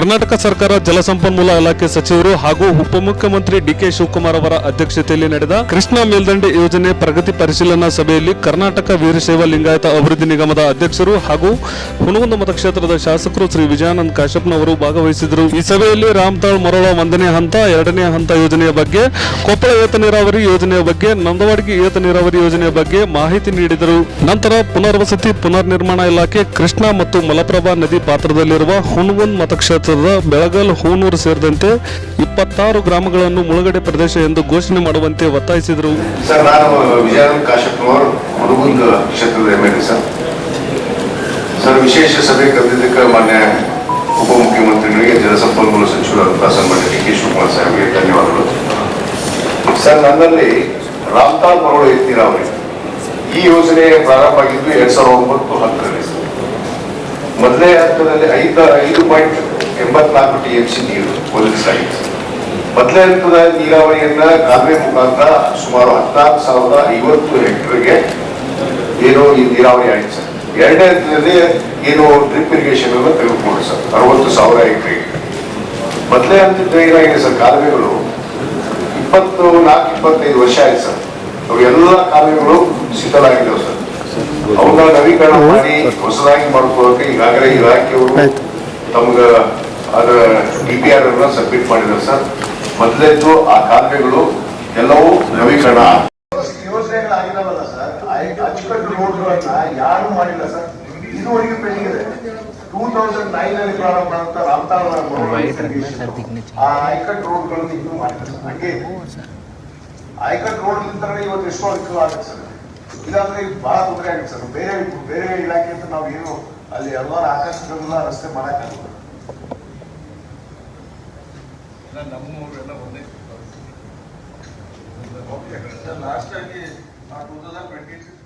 ಕರ್ನಾಟಕ ಸರ್ಕಾರ ಜಲಸಂಪನ್ಮೂಲ ಇಲಾಖೆ ಸಚಿವರು ಹಾಗೂ ಉಪಮುಖ್ಯಮಂತ್ರಿ ಡಿಕೆ ಶಿವಕುಮಾರ್ ಅವರ ಅಧ್ಯಕ್ಷತೆಯಲ್ಲಿ ನಡೆದ ಕೃಷ್ಣಾ ಮೇಲ್ದಂಡೆ ಯೋಜನೆ ಪ್ರಗತಿ ಪರಿಶೀಲನಾ ಸಭೆಯಲ್ಲಿ ಕರ್ನಾಟಕ ವೀರಶೈವ ಲಿಂಗಾಯತ ಅಭಿವೃದ್ಧಿ ನಿಗಮದ ಅಧ್ಯಕ್ಷರು ಹಾಗೂ ಹುಣಗುಂದ ಮತಕ್ಷೇತ್ರದ ಶಾಸಕರು ಶ್ರೀ ವಿಜಯಾನಂದ್ ಕಾಶ್ಯಪ್ನವರು ಭಾಗವಹಿಸಿದರು. ಈ ಸಭೆಯಲ್ಲಿ ರಾಮತಾಳ್ ಮರಳ ಒಂದನೇ ಹಂತ, ಎರಡನೇ ಹಂತ ಯೋಜನೆಯ ಬಗ್ಗೆ, ಕೊಪ್ಪಳ ಏತ ನೀರಾವರಿ ಯೋಜನೆಯ ಬಗ್ಗೆ, ನಂದವಾಡಿಗೆ ಏತ ನೀರಾವರಿ ಯೋಜನೆಯ ಬಗ್ಗೆ ಮಾಹಿತಿ ನೀಡಿದರು. ನಂತರ ಪುನರ್ವಸತಿ ಪುನರ್ ನಿರ್ಮಾಣ ಇಲಾಖೆ ಕೃಷ್ಣಾ ಮತ್ತು ಮಲಪ್ರಭಾ ನದಿ ಪಾತ್ರದಲ್ಲಿರುವ ಹುಣಗುಂದ್ ಮತಕ್ಷೇತ್ರದ ಬೆಳಗಲ್ ಹೂನೂರು ಸೇರಿದಂತೆ ಇಪ್ಪತ್ತಾರು ಗ್ರಾಮಗಳನ್ನು ಮುಳುಗಡೆ ಪ್ರದೇಶ ಎಂದು ಘೋಷಣೆ ಮಾಡುವಂತೆ ಒತ್ತಾಯಿಸಿದರು. ಸರ್, ನಾನು ವಿಜಯಾನಂದ್ ಕಾಶ್ಯಪ್ನವರು ಮುರುಗುಂದ ಕ್ಷೇತ್ರದ ಸರ್. ವಿಶೇಷ ಸಭೆ ಕರೆದಿದ್ದಕ್ಕೆ ಮಾನ್ಯ ಉಪಮುಖ್ಯಮಂತ್ರಿಗಳಿಗೆ ಜಲಸಂಪನ್ಮೂಲ ಸಚಿವರಾದಂತಹ ಸನ್ಮಾನ್ಯ ಡಿ ಕೆ ಶಿವಕುಮಾರ್ ಸಾಹೇಬ್ಗೆ ಧನ್ಯವಾದಗಳು. ಸರ್, ನನ್ನಲ್ಲಿ ರಾಮ್ತಾಲ್ ಮರಳು ಅವರಿಗೆ ಈ ಯೋಜನೆ ಪ್ರಾರಂಭ ಆಗಿದ್ದು ಎರಡ್ ಸಾವಿರದ ಒಂಬತ್ತು ಹತ್ತರಲ್ಲಿ. ಮೊದಲನೇ ಹಂತದಲ್ಲಿ ಐದು ಐದು ಪಾಯಿಂಟ್ ಎಂಬತ್ನಾಲ್ಕು ಟಿ ಎಂ ಸಿ ನೀರು ಒದಗಿಸಲಾಗಿತ್ತು ಮೊದಲನೇ ಹಂತದ ನೀರಾವರಿಯನ್ನ ಕಾಲುವೆ ಮುಖಾಂತರ ಸುಮಾರು ಹದಿನಾಲ್ಕು ಸಾವಿರದ ಐವತ್ತು ಹೆಕ್ಟರ್ಗೆ ಏನು ಈ ನೀರಾವರಿ ಆಯ್ತು ಸರ್. ಎರಡನೇ ಹಂತದಲ್ಲಿ ಏನು ಡ್ರಿಪ್ ಇರಿಗೇಷನ್ ಅನ್ನು ತೆಗೆದುಕೊಂಡು ಸರ್. ಅರವತ್ತು ಸಾವಿರ ಹೆಕ್ಟರ್ಗೆ ಮೊದಲೇ ಹಂತದ ಏನಾಗಿದೆ ಸರ್ ಕಾಲುವೆಗಳು ಇಪ್ಪತ್ತು ನಾಲ್ಕು ಇಪ್ಪತ್ತೈದು ವರ್ಷ ಆಯ್ತು ಸರ್. ಅವು ಎಲ್ಲ ಕಾಲುವೆಗಳು ಶಿಥಿಲಾಗಿದ್ದಾವೆ ಸರ್. ಅವನ್ನ ನವೀಕರಣ ಮಾಡಿ ಹೊಸದಾಗಿ ಮಾಡ್ಕೊಳ್ಳೋಕೆ ಈಗಾಗಲೇ ಇಲಾಖೆಯವರು ತಮ್ಗ ಅದರ ಡಿ ಪಿ ಆರ್ ಅನ್ನ ಸಬ್ಮಿಟ್ ಮಾಡಿದ್ರು ಸರ್. ಮೊದಲೇದ್ದು ಆ ಕಾಲುವೆಗಳು ಎಲ್ಲವೂ ನವೀಕರಣ ಸರ್. ಅಚ್ಚುಕಟ್ಟು ರೋಡ್ಗಳನ್ನ ಯಾರು ಮಾಡಿಲ್ಲ ಸರ್. ಇದುವರೆಗೂ ಪೆಂಡಿಂಗ್ ಇದೆ. ಟೂ ತೌಸಂಡ್ ನೈನ್ ಅಲ್ಲಿ ಪ್ರಾರಂಭ ಅಂತ ರಾಮತಾಳ ಆ ಐಕಟ್ ರೋಡ್ಗಳನ್ನು ಇನ್ನೂ ಮಾಡಿಲ್ಲ ಹಂಗೆ. ಐಕಟ್ ರೋಡ್ ನಿಂತರೆ ಇವತ್ತು ಎಷ್ಟೋ ಅನುಕೂಲ ಆಗುತ್ತೆ ಸರ್. ಇಲ್ಲಾಂದ್ರೆ ಈಗ ಬಹಳ ತೊಂದರೆ ಆಗುತ್ತೆ ಸರ್. ಬೇರೆ ಬೇರೆ ಇಲಾಖೆ ಅಂತ ನಾವು ಏನು ಅಲ್ಲಿ ಹಲವಾರು ಆಕರ್ಷಣೆಗಳನ್ನ ರಸ್ತೆ ಮಾಡಕ್ಕಾಗಲ್ಲ. ಲಾಸ್ಟ್ ಆಗಿ ಟೂ ತೌಸಂಡ್ ಟ್ವೆಂಟಿ